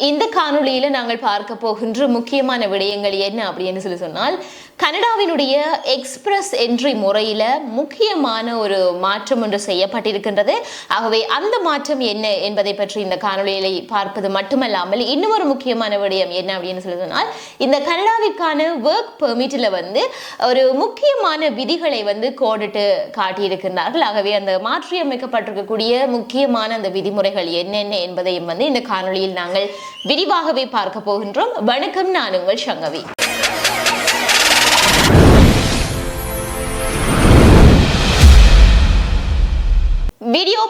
இந்த காணொளியில நாங்கள் பார்க்க போகின்ற முக்கியமான விடயங்கள் என்ன அப்படின்னு சொல்லி சொன்னால் கனடாவினுடைய எக்ஸ்பிரஸ் என்ட்ரி முறையில் முக்கியமான ஒரு மாற்றம் ஒன்று செய்யப்பட்டிருக்கின்றது. ஆகவே அந்த மாற்றம் என்ன என்பதை பற்றி இந்த காணொலியை பார்ப்பது மட்டுமல்லாமல் இன்னும் ஒரு முக்கியமான விடயம் என்ன அப்படின்னு சொல்லி சொன்னால் இந்த கனடாவிற்கான ஒர்க் பெர்மிட்டில் வந்து ஒரு முக்கியமான விதிகளை வந்து கோடிட்டு காட்டியிருக்கின்றார்கள். ஆகவே அந்த மாற்றியமைக்கப்பட்டிருக்கக்கூடிய முக்கியமான அந்த விதிமுறைகள் என்னென்ன என்பதையும் வந்து இந்த காணொளியில் நாங்கள் விரிவாகவே பார்க்க போகின்றோம். வணக்கம் நான் உங்கள் சங்கவி.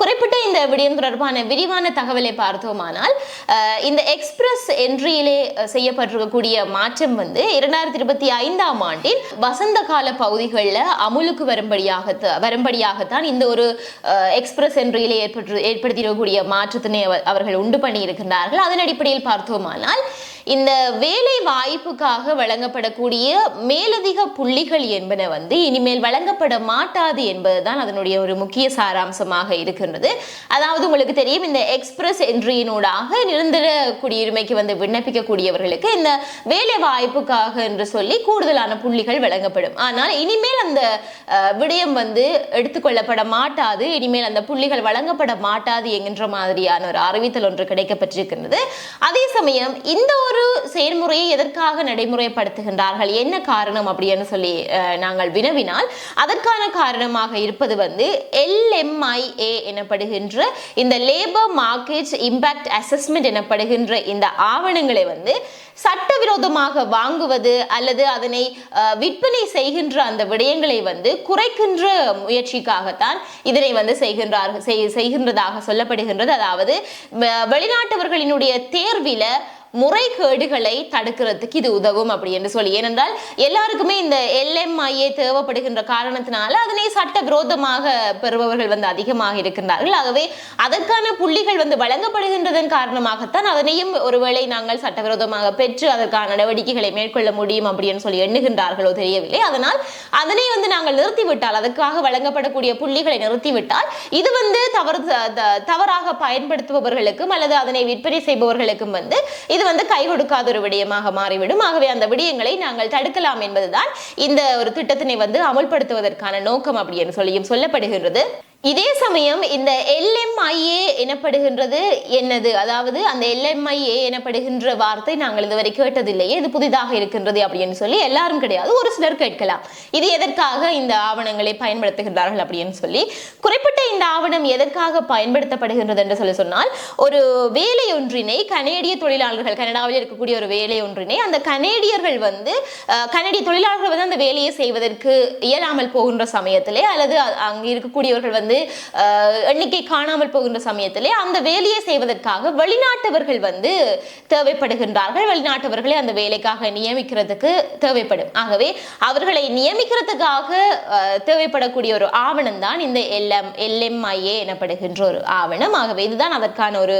குறிப்பிட்ட இந்த விடயம் தொடர்பான விரிவான தகவலை பார்த்தோமானால் இந்த எக்ஸ்பிரஸ் என்ட்ரியிலே செய்யப்பட்டிருக்கக்கூடிய மாற்றம் வந்து இரண்டாயிரத்தி இருபத்தி ஐந்தாம் ஆண்டின் வசந்த கால பகுதிகளில் அமுலுக்கு வரும்படியாக வரும்படியாகத்தான் இந்த ஒரு எக்ஸ்பிரஸ் என்ட்ரியிலே ஏற்பட்டு ஏற்படுத்தியிருக்கக்கூடிய மாற்றத்தினை அவர்கள் உண்டு பண்ணி இருக்கின்றார்கள் அதன் அடிப்படையில் பார்த்தோமானால் இந்த வேலை வாய்ப்புக்காக வழங்கப்படக்கூடிய மேலதிக புள்ளிகள் என்பன வந்து இனிமேல் வழங்கப்பட மாட்டாது என்பதுதான் அதனுடைய ஒரு முக்கிய சாராம்சமாக இருக்கின்றது. அதாவது உங்களுக்கு தெரியும் இந்த எக்ஸ்பிரஸ் என்ட்ரியினூடாக நிரந்தர குடியுரிமைக்கு வந்து விண்ணப்பிக்கக்கூடியவர்களுக்கு இந்த வேலை வாய்ப்புக்காக என்று சொல்லி கூடுதலான புள்ளிகள் வழங்கப்படும். ஆனால் இனிமேல் அந்த அஹ், விடயம் வந்து எடுத்துக்கொள்ளப்பட மாட்டாது. இனிமேல் அந்த புள்ளிகள் வழங்கப்பட மாட்டாது என்கின்ற மாதிரியான ஒரு அறிவித்தல் ஒன்று கிடைக்கப்பட்டிருக்கின்றது. அதே சமயம் இந்த ஒரு செயல்முறையை எதற்காக நடைமுறைப்படுத்துகின்றார்கள்? என்ன காரணம் அப்படின்னு சொல்லி நாங்கள் வினவினால் அதற்கான காரணமாக இருப்பது வந்து எல்எம்ஐஏ எனப்படுகின்ற இந்த லேபர் மார்க்கெட் இம்பாக்ட் அசஸ்மெண்ட் எனப்படுகின்ற இந்த ஆவணங்களை வந்து சட்டவிரோதமாக வாங்குவது அல்லது அதனை விற்பனை செய்கின்ற அந்த விடயங்களை வந்து குறைக்கின்ற முயற்சிக்காகத்தான் இதனை வந்து செய்கின்றார்கள் செய்- செய்கின்றதாக சொல்லப்படுகின்றது. அதாவது வெளிநாட்டவர்களினுடைய தேர்வில் முறைகேடுகளை தடுக்கிறதுக்கு இது உதவும் அப்படி என்று சொல்லி. ஏனென்றால் எல்லாருக்குமே இந்த எல்எம்ஐஏ தேவைப்படுகின்ற காரணத்தினால அதனை சட்ட விரோதமாக பெறுபவர்கள் வந்து அதிகமாக இருக்கின்றார்கள். ஆகவே அதற்கான புள்ளிகள் வந்து வழங்கப்படுகின்றதன் காரணமாகத்தான் அதனையும் ஒருவேளை நாங்கள் சட்டவிரோதமாக பெற்று அதற்கான நடவடிக்கைகளை மேற்கொள்ள முடியும் அப்படின்னு சொல்லி எண்ணுகின்றார்களோ தெரியவில்லை. அதனால் அதனை வந்து நாங்கள் நிறுத்திவிட்டால் அதற்காக வழங்கப்படக்கூடிய புள்ளிகளை நிறுத்திவிட்டால் இது வந்து தவறு தவறாக பயன்படுத்துபவர்களுக்கும் அல்லது அதனை விற்பனை செய்பவர்களுக்கும் வந்து இது வந்து கை கொடுக்காத ஒரு விடயமாக மாறிவிடும். ஆகவே அந்த விடயங்களை நாங்கள் தடுக்கலாம் என்பதுதான் இந்த ஒரு திட்டத்தினை வந்து அமுல்படுத்துவதற்கான நோக்கம் அப்படின்னு சொல்லியும் சொல்லப்படுகின்றது. இதே சமயம் இந்த எல்எம்ஐஏ எனப்படுகின்றது என்னது? அதாவது அந்த எல்எம்ஐஏ எனப்படுகின்ற வார்த்தை நாங்கள் இதுவரை கேட்டதில்லையே. இது புதிதாக இருக்கின்றது அப்படின்னு சொல்லி எல்லாரும் கிடையாது. ஒரு சிலர் கேட்கலாம். இது எதற்காக இந்த ஆவணங்களை பயன்படுத்துகின்றார்கள் அப்படின்னு சொல்லி. குறிப்பிட்ட இந்த ஆவணம் எதற்காக பயன்படுத்தப்படுகின்றது என்று சொல்லி சொன்னால் ஒரு வேலை ஒன்றினை கனேடிய தொழிலாளர்கள் கனடாவில் இருக்கக்கூடிய ஒரு வேலை ஒன்றினை அந்த கனேடியர்கள் வந்து அஹ், கனடிய தொழிலாளர்கள் வந்து அந்த வேலையை செய்வதற்கு இயலாமல் போகின்ற சமயத்திலே அல்லது அங்கே இருக்கக்கூடியவர்கள் வந்து வந்து எண்ணிக்கை காணாமல் போகின்ற சமயத்திலே அந்த வேலையை செய்வதற்காக வெளிநாட்டவர்கள் வந்து தேவைப்படுகின்றார்கள். வெளிநாட்டவர்களை அந்த வேலைக்காக நியமிக்கிறதுக்கு தேவைப்படும். ஆகவே அவர்களை நியமிக்கிறதுக்காக தேவைப்படக்கூடிய ஒரு ஆவணம் தான் இந்த எல்எம் எல்எம்ஐஏ எனப்படுகின்ற ஒரு ஆவணம். ஆகவே இதுதான் அதற்கான ஒரு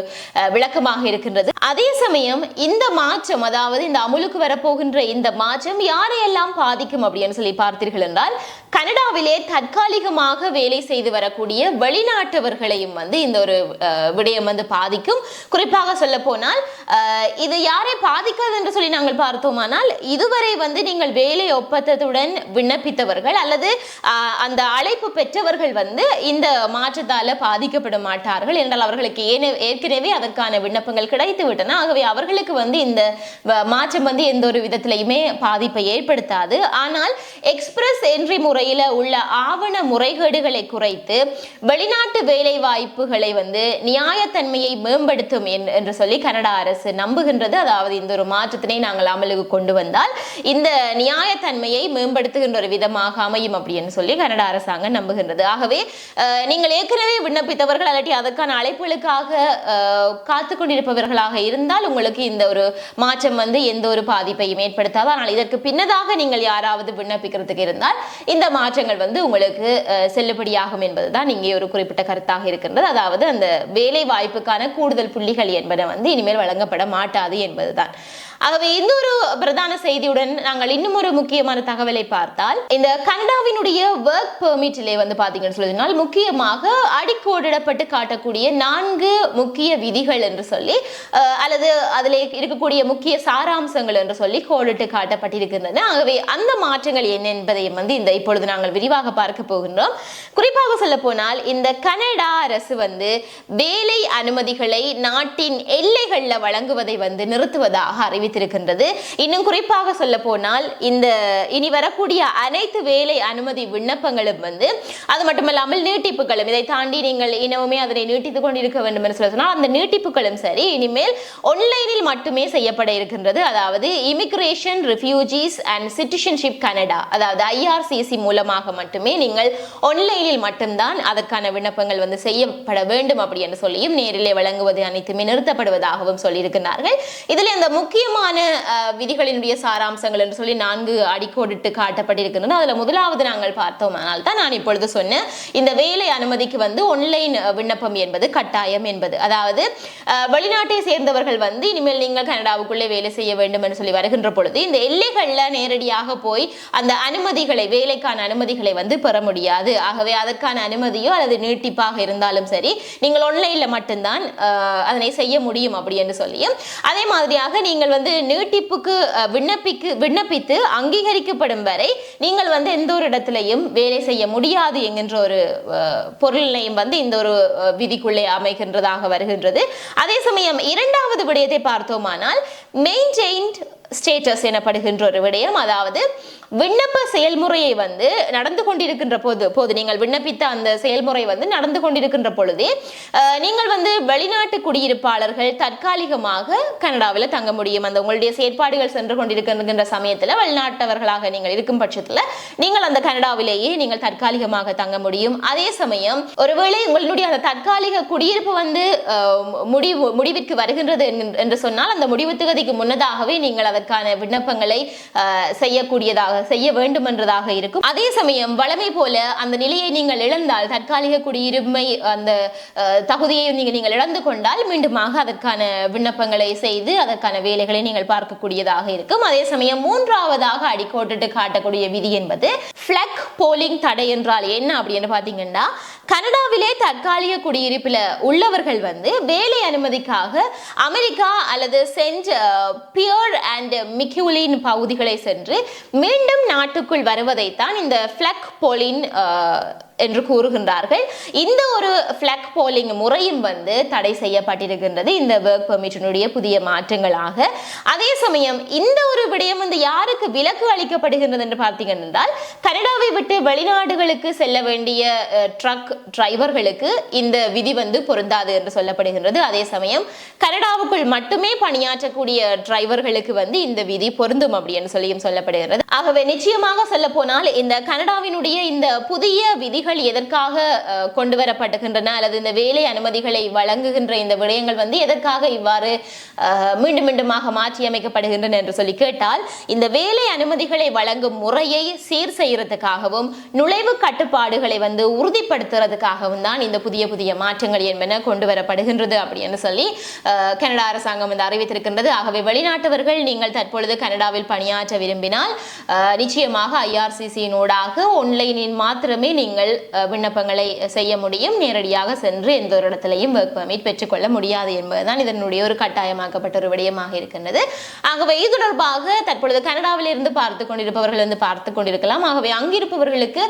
விளக்கமாக இருக்கின்றது. அதே சமயம் இந்த மாற்றம் அதாவது இந்த அமுலுக்கு வரப்போகின்ற இந்த மாற்றம் யாரையெல்லாம் பாதிக்கும் அப்படின்னு சொல்லி பார்த்தீர்கள் என்றால் கனடாவிலே தற்காலிகமாக வேலை செய்து வரக்கூடிய வெளிநாட்டவர்களையும் வந்து இந்த ஒரு விடயம் வந்து பாதிக்கும். குறிப்பாக சொல்ல போனால் இது யாரை பாதிக்காது என்று சொல்லி நாங்கள் பார்த்தோமானால் இதுவரை வந்து நீங்கள் வேலை ஒப்பந்தத்துடன் விண்ணப்பித்தவர்கள் அல்லது அந்த அழைப்பு பெற்றவர்கள் வந்து இந்த மாற்றத்தால் பாதிக்கப்பட மாட்டார்கள் என்றால் அவர்களுக்கு ஏன- ஏற்கனவே அதற்கான விண்ணப்பங்கள் கிடைத்து விட்டன. ஆகவே அவர்களுக்கு வந்து இந்த வ- மாற்றம் வந்து எந்த ஒரு விதத்திலையுமே பாதிப்பை ஏற்படுத்தாது. ஆனால் எக்ஸ்பிரஸ் என்ட்ரி முறையில் உள்ள ஆவண முறைகேடுகளை குறைத்து வெளிநாட்டு வேலை வாய்ப்புகளை வந்து நியாயத்தன்மையை மேம்படுத்தும் என்று சொல்லி கனடா அரசு நம்புகின்றது. அதாவது இந்த ஒரு மாற்றத்தினை நாங்கள் அமலுக்கு கொண்டு வந்தால் இந்த நியாயத்தன்மையை மேம்படுத்துகின்ற ஒரு விதமாக அமையும் அப்படின்னு சொல்லி கனடா அரசாங்கம் நம்புகின்றது. ஆகவே அஹ், நீங்கள் ஏற்கனவே விண்ணப்பித்தவர்கள் அல்லாட்டி அதற்கான அழைப்புகளுக்காக காத்து கொண்டிருப்பவர்களாக இருந்தால் உங்களுக்கு இந்த ஒரு மாற்றம் வந்து எந்த ஒரு பாதிப்பையும் ஏற்படுத்தாது. ஆனால் இதற்கு பின்னதாக நீங்கள் யாராவது விண்ணப்பிக்கிறதுக்கு இருந்தால் இந்த மாற்றங்கள் வந்து உங்களுக்கு அஹ், செல்லுபடியாகும் என்பதுதான் இங்கே ஒரு குறிப்பிட்ட கருத்தாக இருக்கின்றது. அதாவது அந்த வேலை வாய்ப்புக்கான கூடுதல் புள்ளிகள் என்பன வந்து இனிமேல் வழங்கப்பட மாட்டாது என்பதுதான். ஆகவே இன்னொரு பிரதான செய்தியுடன் நாங்கள் இன்னும் ஒரு முக்கியமான தகவலை பார்த்தால் இந்த கனடாவினுடைய ஒர்க் பெர்மிட்டிலே வந்து பாத்தீங்கன்னு சொல்லினால் முக்கியமாக அடிக்கோடிடப்பட்டு காட்டக்கூடிய நான்கு முக்கிய விதிகள் என்று சொல்லி அல்லது அதில் இருக்கக்கூடிய முக்கிய சாராம்சங்கள் என்று சொல்லி கோடிட்டு காட்டப்பட்டிருக்கின்றன. ஆகவே அந்த மாற்றங்கள் என்ன என்பதையும் வந்து இந்த இப்பொழுது நாங்கள் விரிவாக பார்க்க போகின்றோம். குறிப்பாக சொல்ல போனால் இந்த கனடா அரசு வந்து வேலை அனுமதிகளை நாட்டின் எல்லைகளில் வழங்குவதை வந்து நிறுத்துவதாக அறிவித்திருக்கின்றது இன்னும் குறிப்பாக சொல்ல போனால் இந்த இனி வரக்கூடிய அனைத்து வேலை அனுமதி விண்ணப்பங்களும் வந்து அது மட்டுமல்லாமல் நீட்டிப்புகளும் இதை தாண்டி நீங்கள் இனவுமே அதனை நீட்டித்துக் கொண்டிருக்க வேண்டும் என்று சொல்ல சொன்னால் அந்த நீட்டிப்புகளும் சரி இனிமேல் ஒன்லைனில் மட்டுமே செய்யப்பட இருக்கின்றது. அதாவது immigration refugees and citizenship Canada அதாவது ஐஆர்சிசி மூலமாக மட்டுமே நீங்கள் ஒன்லைனில் மட்டும்தான் அதற்கான விண்ணப்பங்கள் வந்து செய்யப்பட வேண்டும் அப்படி என்று சொல்லியும் நேரிலே வழங்குவது அனைத்துமே நிறுத்தப்படுவதாகவும் சொல்லியிருக்கிறார்கள் இதில் இந்த முக்கியமான விதிகளினுடைய சாராம்சங்கள் என்று சொல்லி நான்கு அடிக்கோடிட்டு காட்டப்பட்டிருக்கின்றன. அதுல முதலாவது நாங்கள் பார்த்தோமானால் தான் நான் இப்பொழுது சொன்னேன். இந்த வேலை அனுமதிக்கு வந்து ஒன்லைன் விண்ணப்பம் என்பது கட்டாயம் என்பது. அதாவது வெளிநாட்டை சேர்ந்தவர்கள் வந்து இனிமேல் நீங்கள் கனடாவுக்குள்ளே வேலை செய்ய வேண்டும் என்று சொல்லி வருகின்ற பொழுது இந்த எல்லைகள்ல நேரடியாக போய் அந்த அனுமதிகளை வேலைக்கான அனுமதிகளை வந்து பெற முடியாது. ஆகவே அதற்கான அனுமதியோ அல்லது நீட்டிப்பாக இருந்தாலும் சரி நீங்கள் ஒன்லைனில் மட்டும்தான் அதனை செய்ய முடியும் அப்படி என்று சொல்லியும். அதே மாதிரியாக நீங்கள் வந்து நீட்டிப்புக்கு விண்ணப்பிக்கு விண்ணப்பித்து அங்கீகரிக்கப்படும் வரை நீங்கள் வந்து எந்த ஒரு இடத்துலையும் வேலை செய்ய முடியாது என்கின்ற ஒரு அஹ், பொருளினையும் வந்து இந்த ஒரு விதிக்குள்ளே அமைகின்றதாக வருகின்றது. அதே சமயம் இரண்டாவது விடயத்தை பார்த்தோமானால் மெயின்டெயின்ட் ஸ்டேட்டஸ் எனப்படுகின்ற ஒரு விடயம். அதாவது விண்ணப்ப செயல்முறையை வந்து நடந்து கொண்டிருக்கின்ற போது போது நீங்கள் விண்ணப்பித்த அந்த செயல்முறை வந்து நடந்து கொண்டிருக்கின்ற பொழுதே நீங்கள் வந்து வெளிநாட்டு குடியிருப்பாளர்கள் தற்காலிகமாக கனடாவில் தங்க முடியும். அந்த உங்களுடைய செயற்பாடுகள் சென்று கொண்டிருக்கின்ற சமயத்தில் வெளிநாட்டவர்களாக நீங்கள் இருக்கும் பட்சத்தில் நீங்கள் அந்த கனடாவிலேயே நீங்கள் தற்காலிகமாக தங்க முடியும். அதே சமயம் ஒருவேளை உங்களுடைய அந்த தற்காலிக குடியிருப்பு வந்து முடிவு முடிவிற்கு வருகின்றது என்று சொன்னால் அந்த முடிவு தேதிக்கு முன்னதாகவே நீங்கள் அதை அதற்கான விண்ணப்பங்களை செய்யக்கூடியதாக செய்ய வேண்டும் என்றதாக இருக்கும். அதே சமயம் வளமை போல அந்த நிலையை நீங்கள் இழந்தால் தற்காலிக குடியுரிமை அந்த தகுதியை நீங்கள் நீங்கள் இழந்து கொண்டால் மீண்டுமாக அதற்கான விண்ணப்பங்களை செய்து அதற்கான வேலைகளை நீங்கள் பார்க்கக்கூடியதாக இருக்கும். அதே சமயம் மூன்றாவதாக அடிக்கோட்டுட்டு காட்டக்கூடிய விதி என்பது ஃபிளக் போலிங் தடை என்றால் என்ன அப்படின்னு பார்த்தீங்கன்னா கனடாவிலே தற்காலிக குடியிருப்பில் உள்ளவர்கள் வந்து வேலை அனுமதிக்காக அமெரிக்கா அல்லது சென்ட் பியர் அண்ட் மிக்யூலின் பகுதிகளை சென்று மீண்டும் நாட்டுக்குள் வருவதைத்தான் இந்த ஃபிளக் போலின் என்று கூறுகின்றார்கள். இந்த ஒரு ஃபிளக் போலிங் முறையும் வந்து தடை செய்யப்பட்டிருக்கின்றது. இந்த ஒர்க் பெர்மிட்டினுடைய புதிய மாற்றங்களாக. அதே சமயம் இந்த ஒரு விடயம் வந்து யாருக்கு விலக்கு அளிக்கப்படுகின்றது என்று பார்த்தீங்கன்னா கனடாவை விட்டு வெளிநாடுகளுக்கு செல்ல வேண்டிய ட்ரக் டிரைவர்களுக்கு இந்த விதி வந்து பொருந்தாது என்று சொல்லப்படுகின்றது. அதே சமயம் கனடாவுக்குள் மட்டுமே பணியாற்றக்கூடிய டிரைவர்களுக்கு வந்து இந்த விதி பொருந்தும் அப்படின்னு சொல்லியும் சொல்லப்படுகிறது ஆகவே நிச்சயமாக சொல்ல போனால் இந்த கனடாவினுடைய இந்த புதிய விதிகள் எதற்காக கொண்டு வரப்படுகின்றன அல்லது இந்த வேலை அனுமதிகளை வழங்குகின்ற இந்த விடயங்கள் வந்து எதற்காக இவ்வாறு மீண்டும் மீண்டுமாக மாற்றி அமைக்கப்படுகின்றன என்று சொல்லி கேட்டால் இந்த வேலை அனுமதிகளை வழங்கும் முறையை சீர் செய்யறதுக்காகவும் நுழைவு கட்டுப்பாடுகளை வந்து உறுதிப்படுத்துறதுக்காகவும் தான் இந்த புதிய புதிய மாற்றங்கள் என்பன கொண்டு வரப்படுகின்றது அப்படின்னு சொல்லி கனடா அரசாங்கம் வந்து அறிவித்திருக்கின்றது. ஆகவே வெளிநாட்டவர்கள் நீங்கள் தற்பொழுது கனடாவில் பணியாற்ற விரும்பினால் நிச்சயமாக நிச்சயமாக ஐஆர்சிசியினூடாக ஆன்லைனில் மாத்திரமே நீங்கள் விண்ணப்பங்களை செய்ய முடியும். நேரடியாக சென்று எந்த ஒரு இடத்துலையும் ஒர்க் பர்மிட் பெற்றுக்கொள்ள முடியாது என்பதுதான் இதனுடைய ஒரு கட்டாயமாக்கப்பட்ட ஒரு விடயமாக இருக்கின்றது. ஆகவே இது தொடர்பாக தற்பொழுது கனடாவில் இருந்து பார்த்து கொண்டிருப்பவர்கள் வந்து பார்த்து கொண்டிருக்கலாம். ஆகவே அங்கிருப்பவர்களுக்கு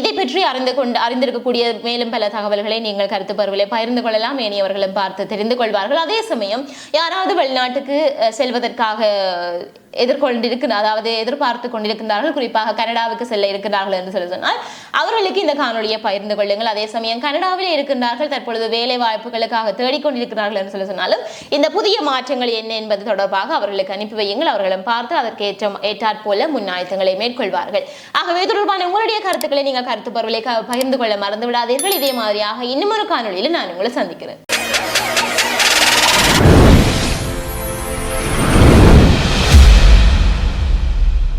இதை பற்றி அறிந்து கொண்டு அறிந்திருக்கக்கூடிய மேலும் பல தகவல்களை நீங்கள் கருத்து பருவலை பகிர்ந்து கொள்ளலாம். ஏனையவர்களும் பார்த்து தெரிந்து கொள்வார்கள். அதே சமயம் யாராவது வெளிநாட்டுக்கு செல்வதற்காக எதிர்கொண்டிருக்கிற அதாவது எதிர்பார்த்து கொண்டிருக்கிறார்கள் குறிப்பாக கனடாவுக்கு செல்ல இருக்கிறார்கள் என்று சொல்லி சொன்னால் அவர்களுக்கு இந்த காணொலியை பகிர்ந்து கொள்ளுங்கள். அதே சமயம் கனடாவிலே இருக்கின்றார்கள் தற்பொழுது வேலை வாய்ப்புகளுக்காக தேடிக்கொண்டிருக்கிறார்கள் என்று சொல்லி சொன்னாலும் இந்த புதிய மாற்றங்கள் என்ன என்பது தொடர்பாக அவர்களுக்கு அனுப்பி வையுங்கள். அவர்களும் பார்த்து அதற்கு ஏற்ற ஏற்றாற் போல முன்னாயத்தங்களை மேற்கொள்வார்கள். ஆகவே தொடர்பான உங்களுடைய கருத்துக்களை நீங்கள் கருத்து பருவலை பகிர்ந்து கொள்ள மறந்து விடாதீர்கள் இதே மாதிரியாக இன்னும் ஒரு காணொலியில் நான் உங்களை சந்திக்கிறேன்.